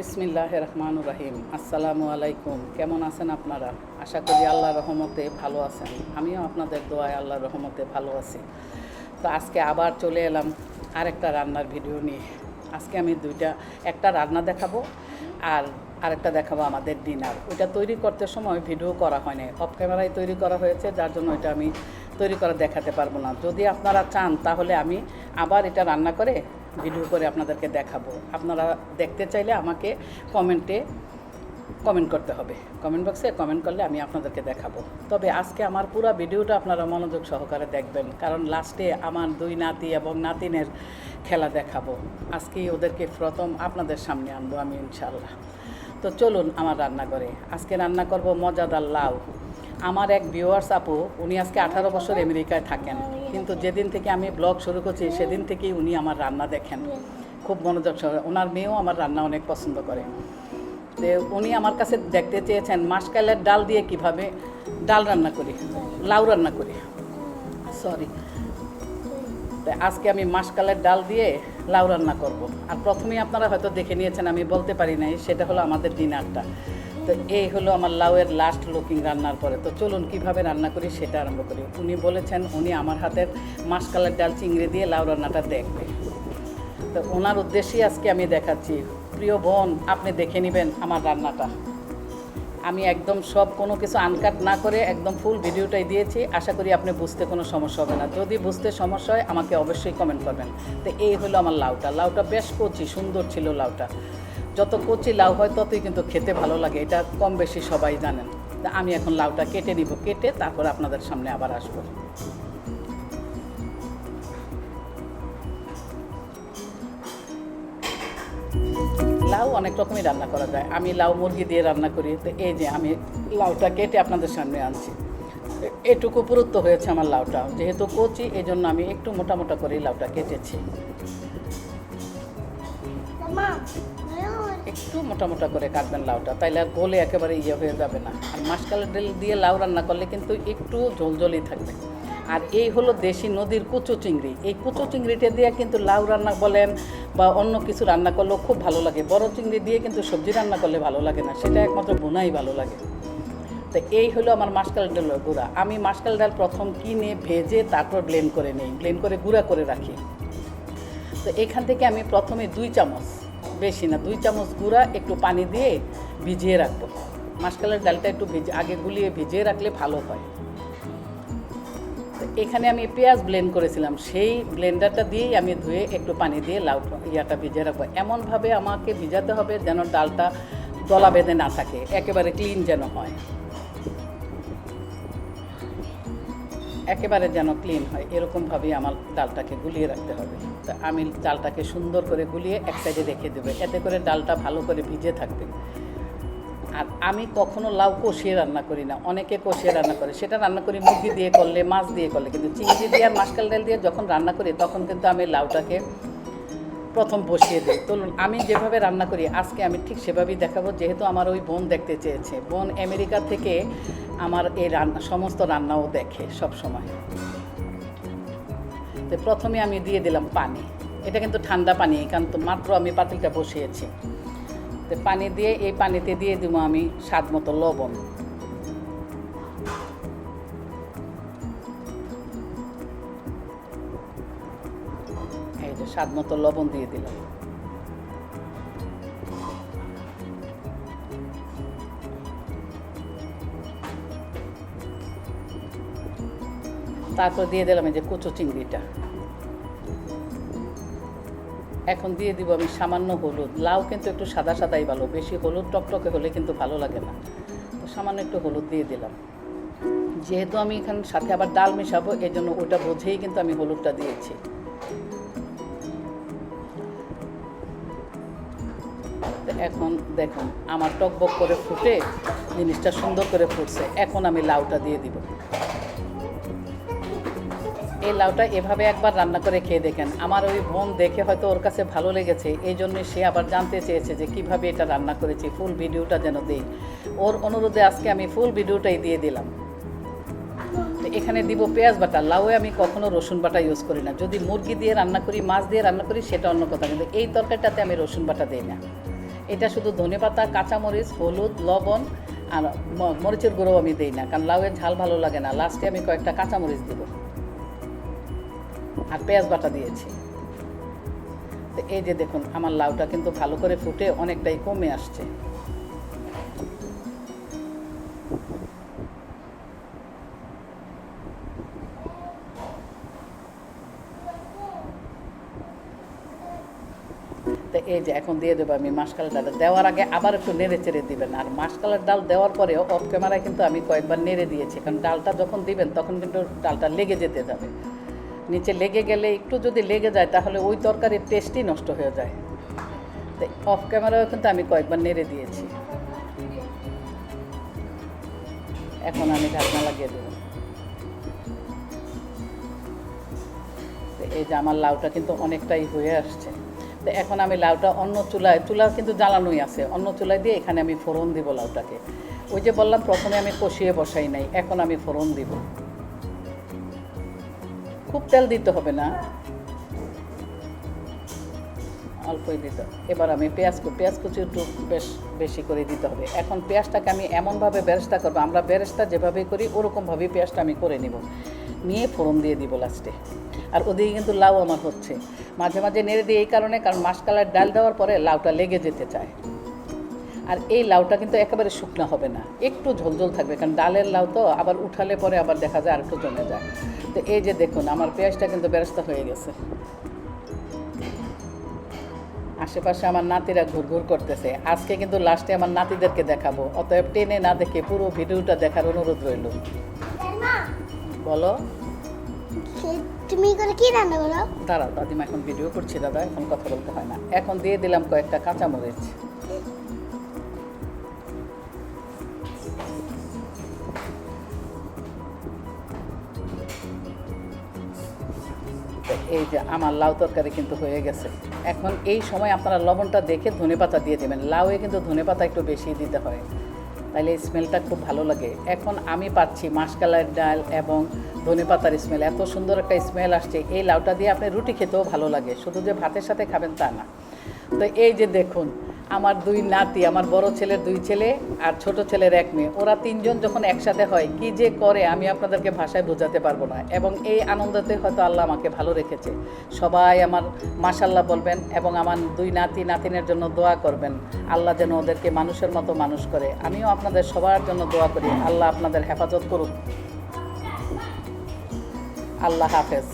বিসমিল্লাহ রহমান রাহিম আসসালামু আলাইকুম। কেমন আছেন আপনারা? আশা করি আল্লাহ রহমতে ভালো আছেন। আমিও আপনাদের দোয়ায় আল্লাহ রহমতে ভালো আছি। তো আজকে আবার চলে এলাম আরেকটা রান্নার ভিডিও নিয়ে। আজকে আমি দুইটা, একটা রান্না দেখাবো আর আরেকটা দেখাবো আমাদের ডিনার। ওইটা তৈরি করতে সময় ভিডিও করা হয় হয়নি অফ ক্যামেরায় তৈরি করা হয়েছে, যার জন্য এটা আমি তৈরি করে দেখাতে পারব না। যদি আপনারা চান, তাহলে আমি আবার এটা রান্না করে ভিডিও করে আপনাদেরকে দেখাবো। আপনারা দেখতে চাইলে আমাকে কমেন্টে কমেন্ট করতে হবে। কমেন্ট বক্সে কমেন্ট করলে আমি আপনাদেরকে দেখাবো। তবে আজকে আমার পুরো ভিডিওটা আপনারা মনোযোগ সহকারে দেখবেন, কারণ লাস্টে আমার দুই নাতি এবং নাতিনের খেলা দেখাবো। আজকেই ওদেরকে প্রথম আপনাদের সামনে আনব আমি ইনশাল্লাহ তো চলুন আমার রান্নাঘরে। আজকে রান্না করব মজাদার লাউ। আমার এক ভিউয়ার্স আপু, উনি আজকে আঠারো বছর আমেরিকায় থাকেন। কিন্তু যেদিন থেকে আমি ব্লগ শুরু করছি, সেদিন থেকেই উনি আমার রান্না দেখেন। খুব মনোযোগ সহকারে। ওনার মেয়েও আমার রান্না অনেক পছন্দ করে। তো উনি আমার কাছে দেখতে চেয়েছেন, মাসকালের ডাল দিয়ে কীভাবে ডাল রান্না করি, লাউ রান্না করি। সরি আজকে আমি মাসকালের ডাল দিয়ে লাউ রান্না করব। আর প্রথমেই আপনারা হয়তো দেখে নিয়েছেন, আমি বলতে পারি নাই, সেটা হলো আমাদের ডিনারটা তো এই হলো আমার লাউয়ের লাস্ট লুকিং রান্নার পরে। তো চলুন কীভাবে রান্না করি সেটা আরম্ভ করি। উনি বলেছেন, উনি আমার হাতের মাসকালের ডাল চিংড়ি দিয়ে লাউ রান্নাটা দেখবে। তো ওনার উদ্দেশ্যেই আজকে আমি দেখাচ্ছি। প্রিয় বোন, আপনি দেখে নেবেন আমার রান্নাটা। আমি একদম সব কোনো কিছু আনকাট না করে একদম ফুল ভিডিওটাই দিয়েছি। আশা করি আপনি বুঝতে কোনো সমস্যা হবে না। যদি বুঝতে সমস্যা হয়, আমাকে অবশ্যই কমেন্ট করবেন। তো এই হলো আমার লাউটা। লাউটা বেশ কচি, সুন্দর ছিল লাউটা। যত কচি লাউ হয়, ততই কিন্তু খেতে ভালো লাগে। এটা কম বেশি সবাই জানেন। আমি এখন লাউটা কেটে নিব, কেটে তারপর আপনাদের সামনে আবার আসব। লাউ অনেক রকমই রান্না করা যায়। আমি লাউ মুরগি দিয়ে রান্না করি। তো এই যে আমি লাউটা কেটে আপনাদের সামনে আনছি। এটুকু পুরুত্ব হয়েছে আমার লাউটা। যেহেতু কচি এই জন্য আমি একটু মোটা মোটা করে লাউটা কেটেছি। একটু মোটা মোটা করে কাটবেন লাউটা। তাইলে আর গলে একেবারে ইয়ে হয়ে যাবে না। আর মাসকালের ডাল দিয়ে লাউ রান্না করলে কিন্তু একটু ঝোলঝোলই থাকবে। আর এই হলো দেশি নদীর কুচো চিংড়ি। এই কুচো চিংড়িটা দিয়ে কিন্তু লাউ রান্না বলেন বা অন্য কিছু রান্না করলেও খুব ভালো লাগে। বড় চিংড়ি দিয়ে কিন্তু সবজি রান্না করলে ভালো লাগে না। সেটা একমাত্র বোনাই ভালো লাগে। তো এই হলো আমার মাসকাল ডালের গুঁড়া। আমি মাসকাল ডাল প্রথম কিনে, ভেজে, তারপর ব্লেন্ড করে নিই। ব্লেন্ড করে গুঁড়া করে রাখি। তো এখান থেকে আমি প্রথমে দুই চামচ বেশি না, দুই চামচ গুঁড়া একটু পানি দিয়ে ভিজিয়ে রাখব। মাসকালের ডালটা একটু ভিজে আগে গুলিয়ে ভিজিয়ে রাখলে ভালো হয়। এখানে আমি পেঁয়াজ ব্লেন্ড করেছিলাম, সেই ব্লেন্ডারটা দিয়েই আমি ধুয়ে একটু পানি দিয়ে লাউ ইয়াটা ভিজিয়ে রাখব। এমনভাবে আমাকে ভিজাতে হবে যেন ডালটা দলা বেঁধে না থাকে, একেবারে ক্লিন যেন হয়। একেবারে যেন ক্লিন হয়, এরকমভাবেই আমার ডালটাকে গুলিয়ে রাখতে হবে। তো আমি ডালটাকে সুন্দর করে গুলিয়ে এক সাইডে রেখে দেবে, এতে করে ডালটা ভালো করে ভিজে থাকবে। আর আমি কখনো লাউ কষিয়ে রান্না করি না, অনেকে কষিয়ে রান্না করে, সেটা রান্না করি মুরগি দিয়ে করলে, মাছ দিয়ে করলে, কিন্তু চিংড়ি দিয়ে আর মাসকাল ডাল দিয়ে যখন রান্না করি, তখন কিন্তু আমি লাউটাকে প্রথম বসিয়ে দিই। চলুন আমি যেভাবে রান্না করি, আজকে আমি ঠিক সেভাবেই দেখাবো। যেহেতু আমার ওই বোন দেখতে চেয়েছে। বোন আমেরিকা থেকে আমার এই রান্না, সমস্ত রান্নাও দেখে সব সময় তো প্রথমে আমি দিয়ে দিলাম পানি। এটা কিন্তু ঠান্ডা পানি কারণ তো মাত্র আমি পাতিলটা বসিয়েছি। তো পানি দিয়ে, এই পানিতে দিয়ে দিব আমি স্বাদ মতো লবণ। যে স্বাদ মতো লবণ দিয়ে দিলাম। তারপর দিয়ে দিলাম এই যে কুচো চিংড়িটা। এখন দিয়ে দিব আমি সামান্য হলুদ। লাউ কিন্তু একটু সাদা সাদাই ভালো, বেশি হলুদ টকটকে হলে কিন্তু ভালো লাগে না। তো সামান্য একটু হলুদ দিয়ে দিলাম। যেহেতু আমি এখানে সাথে আবার ডাল মেশাবো এই জন্য ওটা বুঝেই কিন্তু আমি হলুদটা দিয়েছি। এখন দেখুন, আমার টকবক করে ফুটে জিনিসটা সুন্দর করে ফুটছে। এখন আমি লাউটা দিয়ে দিব। এই লাউটা এভাবে একবার রান্না করে খেয়ে দেখেন। আমার ওই বোন দেখে হয়তো ওর কাছে ভালো লেগেছে, এই জন্য সে আবার জানতে চেয়েছে যে কীভাবে এটা রান্না করেছি, ফুল ভিডিওটা যেন দিই। ওর অনুরোধে আজকে আমি ফুল ভিডিওটাই দিয়ে দিলাম। এখানে দিব পেঁয়াজ বাটা। লাউয়ে আমি কখনো রসুন বাটা ইউজ করি না। যদি মুরগি দিয়ে রান্না করি, মাছ দিয়ে রান্না করি, সেটা অন্য কথা। কিন্তু এই তরকারিটাতে আমি রসুন বাটা দিই না। এটা শুধু ধনেপাতা কাঁচামরিচ, হলুদ, লবণ আর মরিচের গুঁড়ো আমি দিই না, কারণ লাউয়ের ঝাল ভালো লাগে না। লাস্টে আমি কয়েকটা কাঁচামরিচ দেবো। আর পেঁয়াজ বাটা দিয়েছি। তো এই যে দেখুন, আমার লাউটা কিন্তু ভালো করে ফুটে অনেকটাই কমে আসছে। এই যে এখন দিয়ে দেবো আমি মাসকালের ডালটা দেওয়ার আগে আবার একটু নেড়ে চেড়ে দিবেন। আর মাসকালের ডাল দেওয়ার পরেও অফ ক্যামেরায় কিন্তু আমি কয়েকবার নেড়ে দিয়েছি। কারণ ডালটা যখন দিবেন, তখন কিন্তু ডালটা লেগে যেতে যাবে। নিচে লেগে গেলে একটু যদি লেগে যায়, তাহলে ওই তরকারির টেস্টই নষ্ট হয়ে যায়। তো অফ ক্যামেরাও কিন্তু আমি কয়েকবার নেড়ে দিয়েছি। এখন আমি ঢাকনা লাগিয়ে দেবো। এই যে আমার লাউটা কিন্তু অনেকটাই হয়ে আসছে। এখন আমি লাউটা অন্য চুলায়, চুলা কিন্তু জ্বালানোই আছে। অন্য চুলায় দিয়ে এখানে আমি ফোড়ন দিব লাউটাকে। ওই যে বললাম, প্রথমে আমি কষিয়ে বসাই নাই, এখন আমি ফোড়ন দিব। খুব তেল দিতে হবে না। অল্পই দিতে এবার আমি পেঁয়াজ পেঁয়াজ কুচি একটু বেশ, বেশি করে দিতে হবে। এখন পেঁয়াজটাকে আমি এমনভাবে বেরেস্তা করব, আমরা বেরেস্তা যেভাবে করি, ওরকমভাবেই পেঁয়াজটা আমি করে নিব। নিয়ে ফোড়ন দিয়ে দিব লাস্টে। আর ওদিকে কিন্তু লাউ আমার হচ্ছে। মাঝে মাঝে নেড়ে দিই এই কারণে, কারণ মাসকালার ডাল দেওয়ার পরে লাউটা লেগে যেতে চায়। আর এই লাউটা কিন্তু একেবারে শুকনো হবে না। একটু ঝোলঝোল থাকবে, কারণ ডালের লাউ তো আবার উঠালে পরে আবার দেখা যায় আর একটু জমে যায়। তো এই যে দেখুন, আমার পেঁয়াজটা কিন্তু বেরেস্তা হয়ে গেছে। আশেপাশে আমার নাতিরা ঘুরঘুর করতেছে। আজকে কিন্তু লাস্টে আমার নাতিদেরকে দেখাবো। অতএব টেনে না দেখে পুরো ভিডিওটা দেখার অনুরোধ রইল। বলো। তুমি করে কি রান্না করো? দাঁড়াও দাদিমা এখন ভিডিও করছি দাদা এখন কথা বলতে হয় না। এখন দিয়ে দিলাম কয়েকটা কাঁচামরিচ। এই যে আমার লাউ তরকারি কিন্তু হয়ে গেছে। এখন এই সময় আপনারা লবণটা দেখে ধনেপাতা দিয়ে দেবেন। লাউয়ে কিন্তু ধনেপাতা একটু বেশি দিতে হয়। তাহলে স্মেলটা খুব ভালো লাগে। এখন আমি পাচ্ছি মাসকালার ডাল এবং ধনে পাতার স্মেল এত সুন্দর একটা স্মেল আসছে। এই লাউটা দিয়ে আপনি রুটি খেতেও ভালো লাগে। শুধু যে ভাতের সাথে খাবেন তা না। তো এই যে দেখুন আমার দুই নাতি, আমার বড় ছেলের দুই ছেলে আর ছোট ছেলের এক মেয়ে। ওরা তিনজন যখন একসাথে হয়, কি যে করে আমি আপনাদেরকে ভাষায় বোঝাতে পারব না। এবং এই আনন্দতে হয়তো আল্লাহ আমাকে ভালো রেখেছে। সবাই আমার মাসাল্লাহ বলবেন এবং আমার দুই নাতি, নাতিনের জন্য দোয়া করবেন। আল্লাহ যেন ওদেরকে মানুষের মতো মানুষ করে। আমিও আপনাদের সবার জন্য দোয়া করি। আল্লাহ আপনাদের হেফাজত করুক। আল্লাহ হাফেজ।